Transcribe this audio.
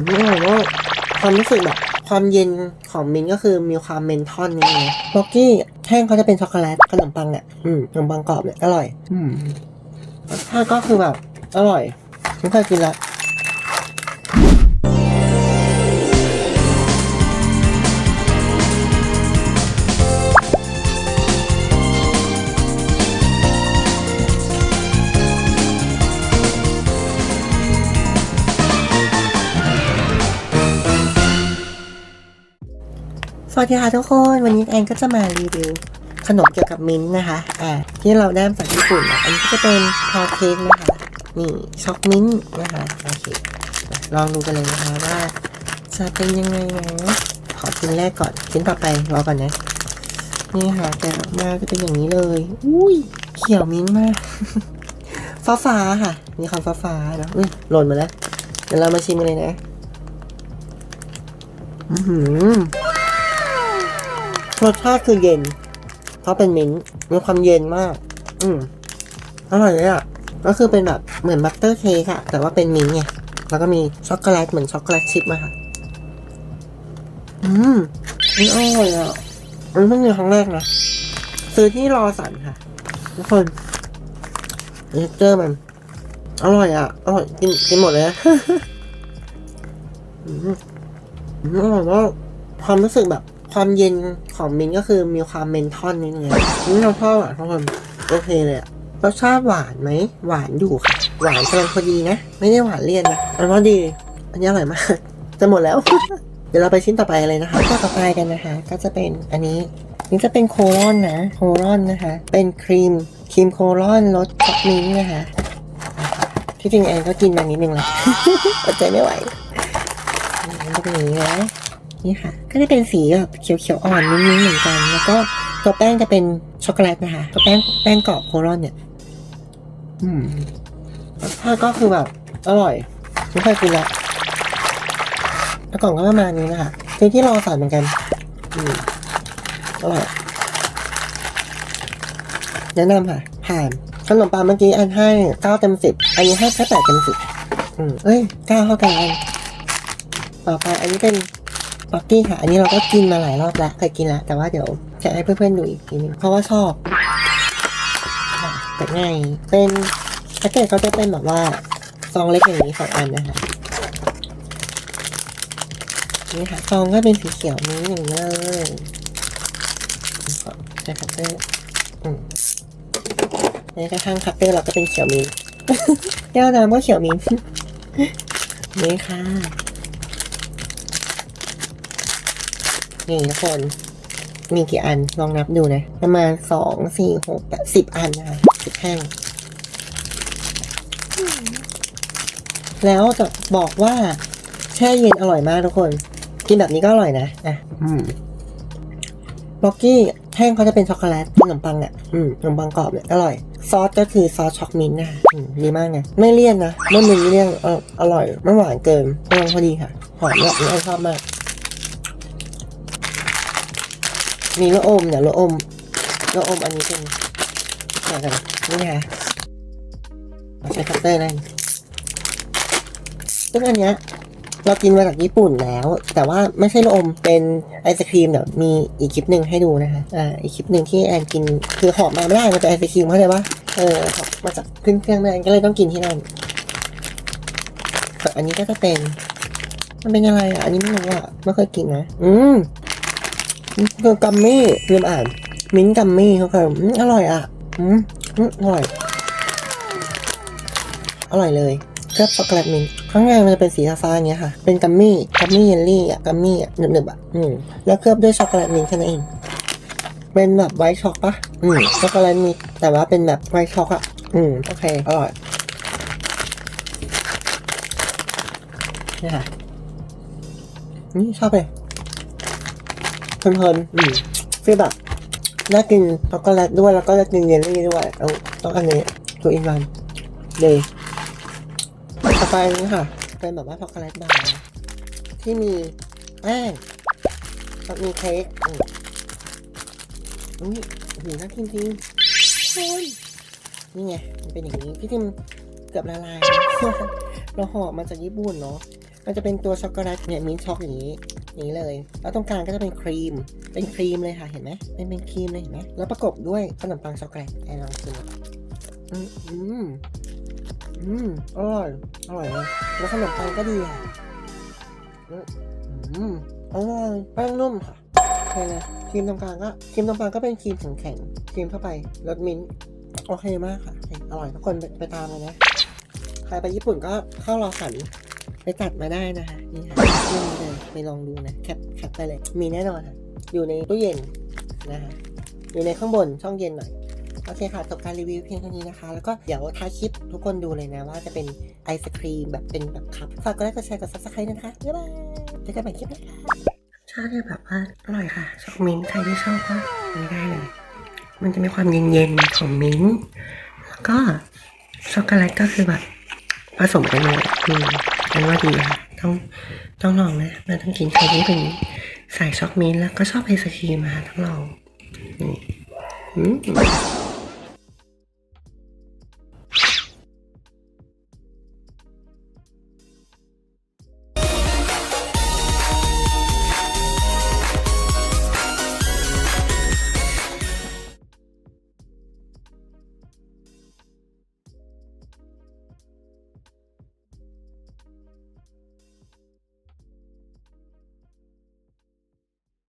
อร่อยมาความรู้สึกแบบความเย็นของมิ้นก็คือมีความเมนทอนนี่ไงบ็อกกี้แท่งเขาจะเป็นช็อกโกแลตขนมปังเนี่ยอืมขนมปังกรอบเนี่ยอร่อย อืมรสชาติก็คือแบบอร่อยไม่เคยกินละ วัสดีค่ะทุกคน วันนี้แอนก็จะมารีวิวขนมเกี่ยวกับมิ้นท์นะคะ อ่า ที่เราได้มาจากญี่ปุ่นนะอันนี้ก็จะเป็นพาวเค้กนะคะ นี่ช็อกมิ้นท์นะคะ โอเค ลองดูกันเลยนะคะว่าจะเป็นยังไงนะขอชิ้นแรกก่อน ชิ้นต่อไปรอก่อนนะ นี่ค่ะแต่ออกมาก็เป็นอย่างนี้เลย อุ้ย เขียวมิ้นท์มาก ฟ้าฟ้าๆค่ะ มีความฟ้าฟ้าๆนะอุ้ย หล่นมาแล้ว เดี๋ยวเรามาชิมกันเลยนะ อือหือ รสชาติคือเย็น เพราะเป็นมิ้นมีความเย็นมาก อืมอร่อยเลยอะ ก็คือเป็นแบบเหมือนบัตเตอร์เค้กอะแต่ว่าเป็นมิ้นไง แล้วก็มีช็อกโกแลตเหมือนช็อกโกแลตชิพมาค่ะ อืมนี่อร่อยอะอันนี้เพิ่งมีครั้งแรกนะ ซื้อที่รอสันค่ะ ทุกคนเท็กเจอร์มัน อร่อยอะ อร่อยกินกินหมดเลยนะอืมอืมอร่อยมากความรู้สึกแบบ ความเย็นของมินก็คือมีความเมนทอนนิดนึงนี่เราชอบอะทุกคนโอเคเลยอะรสชาติหวานไหมหวานอยู่ค่ะ หวานกำลังพอดีนะ ไม่ได้หวานเลี่ยนนะอันว่าดี อันนี้อร่อยมาก จะหมดแล้ว เดี๋ยวเราไปชิ้นต่อไปเลยนะคะก็ต่อไปกันนะคะ ก็จะเป็นอันนี้ นี่จะเป็นโคลอนนะ โคลอนนะคะ เป็นครีมครีมโคลอนรสช็อกมิ้นนะคะ ที่จริงแอนก็กินมานิดนึงแล้วอดใจไม่ไหวนี่มันจะเป็นอย่างนี้นะ นี่ค่ะ ก็จะเป็นสีแบบเขียวๆอ่อนนิ่มๆเหมือนกัน แล้วก็ตัวแป้งจะเป็นช็อกโกแลตนะคะตัวแป้งแป้งกรอบโคลอนเนี่ยอืมรสชาติก็คือแบบอร่อยไม่เคยกินละแล้วกล่องก็ประมาณนี้นะคะเป็นที่รอสารเหมือนกันอืมอร่อยแนะนำค่ะ ผ่านขนมปังเมื่อกี้อันให้เก้าเต็มสิบอันนี้ให้แค่แปดเต็มสิบอืมเอ้ยเก้าเท่ากันอันต่อไปอันนี้เป็น ปักกี้ค่ะ อันนี้เราก็กินมาหลายรอบแล้วเคยกินแล้ว แต่ว่าเดี๋ยวจะให้เพื่อนๆดูอีกทีนึงเพราะว่าชอบแต่ง่ายเป็นแพ็กเกจก็จะเป็นแบบว่าซองเล็กอย่างนี้สองอันนะคะนี่ค่ะซองก็เป็นสีเขียวนี้อย่างนี้เลยใช้คัตเตอร์อืมในกระทั่งคัตเตอร์เราก็เป็นเขียวมิ้นท์แก้วน้ำก็เขียวมิ้นท์นี่ค่ะ นี่ทุกคนมีกี่อันลองนับดูนะ ประมาณสองสี่หกแปดสิบอันนะคะสิบแท่งแล้วจะบอกว่าแช่เย็นอร่อยมากทุกคน กินแบบนี้ก็อร่อยนะอะอืมบ็อกกี้แท่งเขาจะเป็นช็อกโกแลตขนมปังอะอืมขนมปังกรอบเนี่ยอร่อย ซอสก็คือซอสช็อกมิ้นท์นะคะอืมดีมากไงไม่เลี่ยนนะไม่มึนไม่เลี่ยนเอออร่อยไม่หวานเกินกำลังพอดีค่ะหอมแบบนี้ไอชอบมาก มีลูกอมเนี่ยลูกอมลูกอมอันนี้เป็นอะไรกันนี่นะคะใช้คัตเตอร์นั่นซึ่งอันเนี้ยเรากินมาจากญี่ปุ่นแล้ว แต่ว่าไม่ใช่ลูกอมเป็นไอศครีมเดี๋ยวมีอีกคลิปหนึ่งให้ดูนะคะอ่าอีกคลิปหนึ่งที่แอนกินคือหอมมาไม่ได้มันเป็นไอศครีมเข้าใจปะเออหอมมาจากขึ้นเครื่องแอนก็เลยต้องกินที่นั่นส่วนอันนี้ก็จะเป็น มันเป็นอะไรอะ อันนี้ไม่รู้อะ ไม่เคยกินนะ อืม คือกัมมี่ลืมอ่าน มิ้นกัมมี่เขาเคยอืมอร่อยอะอืมอร่อย อร่อยเลยเคลือบช็อกโกแลตมิ้นข้างในมันจะเป็นสีฟ้าอย่างเงี้ยค่ะ เป็นกัมมี่ กัมมี่เยลลี่อะ กัมมี่อะหนึบๆอะ อืม แล้วเคลือบด้วยช็อกโกแลตมิ้นแค่นั้นเอง เป็นแบบไวท์ช็อกปะอืม ช็อกโกแลตมิ้นแต่ว่าเป็นแบบไวท์ช็อกอะ อืม โอเค อร่อยนี่ค่ะนี่ชอบเลย เพลินๆอืมคือแบบได้กินช็อกโกแลตด้วยแล้วก็ได้กินเยลลี่ด้วยเอาต้องอันนี้ตัวอินวันเลยต่อไปนี้ค่ะ เป็นแบบว่าช็อกโกแลตบาร์ที่มีแป้งแล้วมีเค้กอืมอุ้ยโอ้โหน่ากินจริงคุณนี่ไงมันเป็นอย่างนี้พี่ทิมเกือบละลายเราห่อมาจากญี่ปุ่นเนาะมันจะเป็นตัวช็อกโกแลตเนี่ยมิ้นท์ช็อกอย่างนี้อย่าง นี้เลย แล้วตรงกลางก็จะเป็นครีม เป็นครีมเลยค่ะ เห็นไหมเป็นเป็นครีมเลยเห็นไหมแล้วประกบด้วยขนมปังช็อกโกแลตไอ้ลองชิมอืมอืมอืมอร่อย อร่อยเลยแล้วขนมปังก็ดีอะอืมอร่อยแป้งนุ่มค่ะโอเคเลยครีมตรงกลางก็ครีมตรงกลางก็เป็นครีมแข็งๆครีมเข้าไปรสมิ้นท์โอเคมากค่ะออร่อยทุกคนไปไปตามเลยนะ ใครไปญี่ปุ่นก็เข้ารอสันไปตัดมาได้นะคะ นี่ค่ะนี่เลย ไปลองดูนะแคปแคปไปเลย มีแน่นอนค่ะอยู่ในตู้เย็นนะคะอยู่ในข้างบนช่องเย็นหน่อยโอเคค่ะจบการรีวิวเพียงเท่านี้นะคะ แล้วก็เดี๋ยวท้ายคลิปทุกคนดูเลยนะว่าจะเป็นไอศครีมแบบเป็นแบบคัพฝากกดไลค์กดแชร์กดซับสไครต์นะคะบ๊ายบายเจอกันใหม่คลิปหน้าค่ะชาเนี่ยแบบว่าอร่อยค่ะช็อกมิ้นท์ใครที่ชอบก็ไม่ได้เลย มันจะมีความเย็นๆของมิ้นท์แล้วก็ช็อกโกแลตก็คือแบบผสมกันเลยอืมอันว่าดีค่ะ ต้องต้องลองนะมันต้องกินใครที่เป็นสายช็อกมิ้นแล้วก็ชอบไอศครีมมาต้องลองนี่